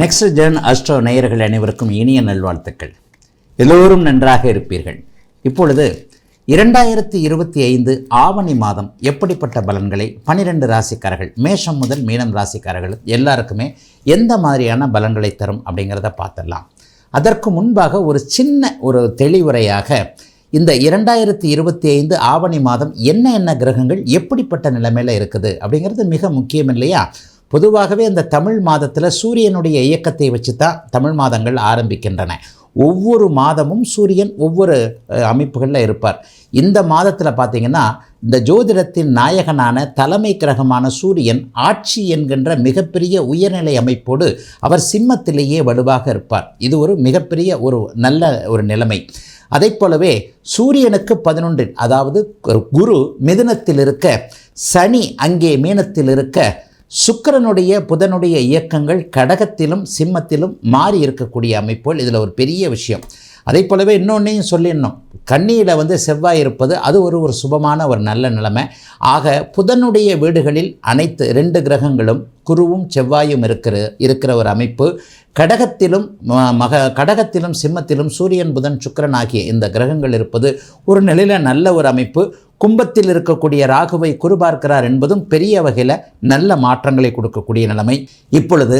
Next gen astro நேயர்கள் அனைவருக்கும் இனிய நல்வாழ்த்துக்கள். எல்லோரும் நன்றாக இருப்பீர்கள். இப்பொழுது இரண்டாயிரத்தி இருபத்தி ஐந்து ஆவணி மாதம் எப்படிப்பட்ட பலன்களை பனிரெண்டு ராசிக்காரர்கள் மேஷம் முதல் மீனம் ராசிக்காரர்கள் எல்லாருக்குமே எந்த மாதிரியான பலன்களை தரும் அப்படிங்கிறத பார்த்துடலாம். அதற்கு முன்பாக ஒரு சின்ன ஒரு தெளிவுரையாக இந்த இரண்டாயிரத்தி இருபத்தி ஐந்து ஆவணி மாதம் என்ன என்ன கிரகங்கள் எப்படிப்பட்ட நிலைமையில் இருக்குது அப்படிங்கிறது மிக முக்கியம் இல்லையா? பொதுவாகவே இந்த தமிழ் மாதத்தில் சூரியனுடைய இயக்கத்தை வச்சு தான் தமிழ் மாதங்கள் ஆரம்பிக்கின்றன. ஒவ்வொரு மாதமும் சூரியன் ஒவ்வொரு அமைப்புகளில் இருப்பார். இந்த மாதத்தில் பார்த்திங்கன்னா இந்த ஜோதிடத்தின் நாயகனான தலைமை கிரகமான சூரியன் ஆட்சி என்கின்ற மிகப்பெரிய உயர்நிலை அமைப்போடு அவர் சிம்மத்திலேயே வலுவாக இருப்பார். இது ஒரு மிகப்பெரிய ஒரு நல்ல ஒரு நிலைமை. அதைப் போலவே சூரியனுக்கு பதினொன்றில் அதாவது குரு மிதுனத்தில் இருக்க சனி அங்கே மீனத்தில் இருக்க சுக்கரனுடைய புதனுடைய இயக்கங்கள் கடகத்திலும் சிம்மத்திலும் மாறி இருக்கக்கூடிய அமைப்புகள் இதில் ஒரு பெரிய விஷயம். அதே போலவே இன்னொன்றையும் சொல்லிடணும். கண்ணியில் வந்து செவ்வாய் இருப்பது அது ஒரு ஒரு சுபமான ஒரு நல்ல நிலைமை. ஆக புதனுடைய வீடுகளில் அனைத்து ரெண்டு கிரகங்களும் குருவும் செவ்வாயும் இருக்கிற இருக்கிற ஒரு அமைப்பு. கடகத்திலும் மக கடகத்திலும் சிம்மத்திலும் சூரியன் புதன் சுக்கரன் ஆகிய இந்த கிரகங்கள் இருப்பது ஒரு நிலையில் நல்ல ஒரு அமைப்பு. கும்பத்தில் இருக்கக்கூடிய ராகுவை குறிபார்க்கிறார் என்பதும் பெரிய வகையில் நல்ல மாற்றங்களை கொடுக்கக்கூடிய நிலைமை. இப்பொழுது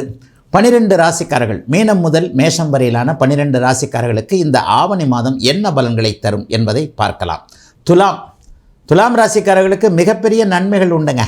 பனிரெண்டு ராசிக்காரர்கள் மீனம் முதல் மேஷம் வரையிலான பனிரெண்டு ராசிக்காரர்களுக்கு இந்த ஆவணி மாதம் என்ன பலன்களை தரும் என்பதை பார்க்கலாம். துலாம் துலாம் ராசிக்காரர்களுக்கு மிகப்பெரிய நன்மைகள் உண்டுங்க.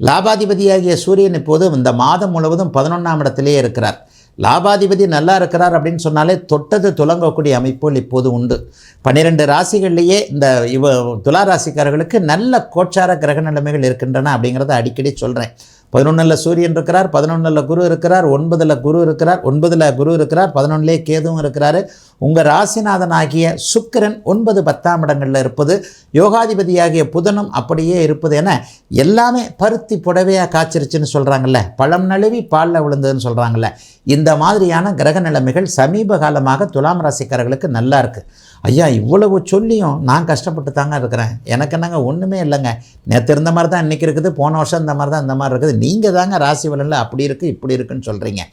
லாபாதிபதியாகிய சூரியன் இப்போது இந்த மாதம் முழுவதும் பதினொன்றாம் இடத்திலேயே இருக்கிறார். லாபாதிபதி நல்லா இருக்கிறார் அப்படின்னு சொன்னாலே தொட்டது துலங்கக்கூடிய அமைப்புகள் இப்போது உண்டு. பன்னிரெண்டு ராசிகள்லேயே இந்த இவ துலா ராசிக்காரர்களுக்கு நல்ல கோச்சார கிரக நிலைமைகள் இருக்கின்றன அப்படிங்கிறத அடிக்கடி சொல்கிறேன் பதினொன்றில் சூரியன் இருக்கிறார் பதினொன்றில் குரு இருக்கிறார் ஒன்பதில் குரு இருக்கிறார் ஒன்பதில் குரு இருக்கிறார் பதினொன்றிலே கேதுவும் இருக்கிறார். உங்கள் ராசிநாதன் ஆகிய சுக்கிரன் ஒன்பது பத்தாம் இடங்களில் இருப்பது யோகாதிபதியாகிய புதனும் அப்படியே இருப்பது என எல்லாமே பருத்தி புடவையாக காய்ச்சிருச்சுன்னு சொல்கிறாங்கல்ல பழம் நழுவி பாலில் விழுந்ததுன்னு சொல்கிறாங்கல்ல இந்த மாதிரியான கிரக நிலைமைகள் சமீப காலமாக துலாம் ராசிக்காரர்களுக்கு நல்லா இருக்குது ஐயா இவ்வளவு சொல்லியும் நான் கஷ்டப்பட்டு தாங்க இருக்கிறேன். எனக்கு என்னங்க ஒன்றுமே இல்லைங்க. நேற்று இருந்த மாதிரி தான் இன்றைக்கி இருக்குது போன வருஷம் இந்த மாதிரி தான் இந்த மாதிரி இருக்குது. நீங்கள் தாங்க ராசி பலனில் அப்படி இருக்குது இப்படி இருக்குன்னு சொல்கிறீங்க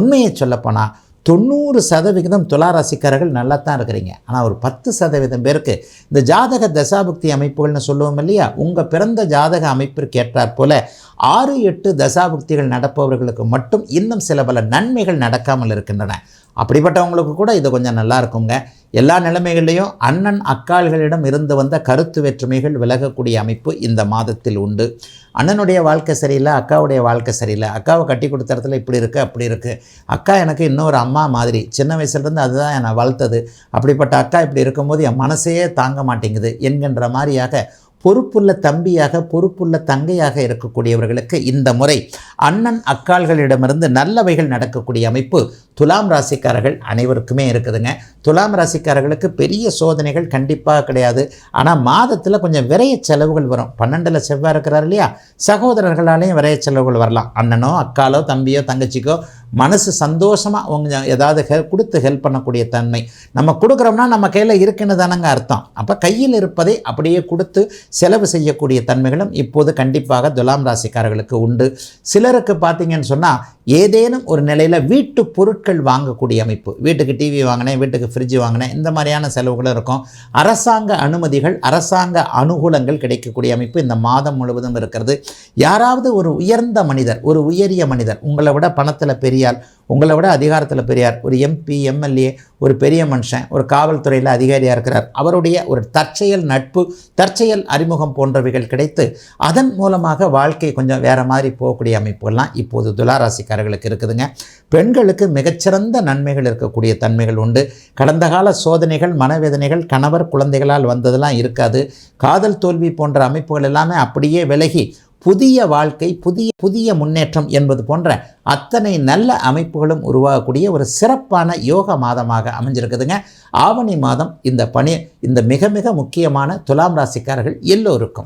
உண்மையை சொல்லப்போனால் தொண்ணூறு சதவிகிதம் துலா ராசிக்காரர்கள் நல்லா தான் இருக்கிறீங்க. ஆனால் ஒரு பத்து சதவீதம் பேருக்கு இந்த ஜாதக தசாபுக்தி அமைப்புகள்னு சொல்லுவோம் இல்லையா? உங்கள் பிறந்த ஜாதக அமைப்பிற்கு ஏற்றாற் போல ஆறு எட்டு தசாபுக்திகள் நடப்பவர்களுக்கு மட்டும் இன்னும் சில பல நன்மைகள் நடக்காமல் இருக்கின்றன. அப்படிப்பட்டவங்களுக்கு கூட இது கொஞ்சம் நல்லா இருக்குங்க. எல்லா நிலைமைகள்லையும் அண்ணன் அக்காள்களிடம் இருந்து வந்த கருத்து வேற்றுமைகள் விலகக்கூடிய அமைப்பு இந்த மாதத்தில் உண்டு. அண்ணனுடைய வாழ்க்கை சரியில்லை அக்காவுடைய வாழ்க்கை சரியில்லை. அக்காவை கட்டி கொடுத்த இடத்துல இப்படி இருக்குது அப்படி இருக்குது அக்கா எனக்கு இன்னொரு அம்மா மாதிரி. சின்ன வயசுலேருந்து அதுதான் என்னை வளர்த்தது. அப்படிப்பட்ட அக்கா இப்படி இருக்கும்போது என் மனசையே தாங்க மாட்டேங்குது என்கின்ற மாதிரியாக பொறுப்புள்ள தம்பியாக பொறுப்புள்ள தங்கையாக இருக்கக்கூடியவர்களுக்கு இந்த முறை அண்ணன் அக்கால்களிடமிருந்து நல்லவைகள் நடக்கக்கூடிய அமைப்பு துலாம் ராசிக்காரர்கள் அனைவருக்குமே இருக்குதுங்க. துலாம் ராசிக்காரர்களுக்கு பெரிய சோதனைகள் கண்டிப்பாக கிடையாது. ஆனால் மாதத்தில் கொஞ்சம் விரைய செலவுகள் வரும். பன்னெண்டில் செவ்வாய் இருக்கிறார் இல்லையா? சகோதரர்களாலேயும் விரைய செலவுகள் வரலாம். அண்ணனோ அக்காலோ தம்பியோ தங்கச்சிக்கோ மனசு சந்தோஷமாக அவங்க ஏதாவது ஹெல்ப் கொடுத்து ஹெல்ப் பண்ணக்கூடிய தன்மை. நம்ம கொடுக்குறோம்னா நம்ம கையில் இருக்குன்னு தானங்க அர்த்தம். அப்போ கையில் இருப்பதை அப்படியே கொடுத்து செலவு செய்யக்கூடிய தன்மைகளும் இப்போது கண்டிப்பாக துலாம் ராசிக்காரர்களுக்கு உண்டு. சில சிலருக்கு பார்த்தீங்கன்னு சொன்னால் ஏதேனும் ஒரு நிலையில் வீட்டு பொருட்கள் வாங்கக்கூடிய அமைப்பு. வீட்டுக்கு டிவி வாங்கினேன் வீட்டுக்கு ஃப்ரிட்ஜ் வாங்கினேன் இந்த மாதிரியான செலவுகளும் இருக்கும். அரசாங்க அனுமதிகள் அரசாங்க அனுகூலங்கள் கிடைக்கக்கூடிய அமைப்பு இந்த மாதம் முழுவதும் இருக்கிறது. யாராவது ஒரு உயர்ந்த மனிதர் ஒரு உயரிய மனிதர் உங்களை விட பணத்தில் பெரியார் உங்களை விட அதிகாரத்தில் பெரியார் ஒரு எம்பி எம்எல்ஏ ஒரு பெரிய மனுஷன் ஒரு காவல்துறையில் அதிகாரியாக இருக்கிறார் அவருடைய ஒரு தற்செயல் நட்பு தற்செயல் அறிமுகம் போன்றவைகள் கிடைத்து அதன் மூலமாக வாழ்க்கை கொஞ்சம் வேறு மாதிரி போகக்கூடிய அமைப்புகள்லாம் இப்போது துளாராசிக்காரர்களுக்கு இருக்குதுங்க. பெண்களுக்கு மிகச்சிறந்த நன்மைகள் இருக்கக்கூடிய தன்மைகள் உண்டு. கடந்த கால சோதனைகள் மனவேதனைகள் கணவர் குழந்தைகளால் வந்ததெல்லாம் இருக்காது. காதல் தோல்வி போன்ற அமைப்புகள் எல்லாமே அப்படியே விலகி புதிய வாழ்க்கை புதிய புதிய முன்னேற்றம் என்பது போன்ற அத்தனை நல்ல அமைப்புகளும் உருவாகக்கூடிய ஒரு சிறப்பான யோக மாதமாக அமைஞ்சிருக்குதுங்க. ஆவணி மாதம் இந்த பணி இந்த மிக மிக முக்கியமான துலாம் ராசிக்காரர்கள் எல்லோருக்கும்.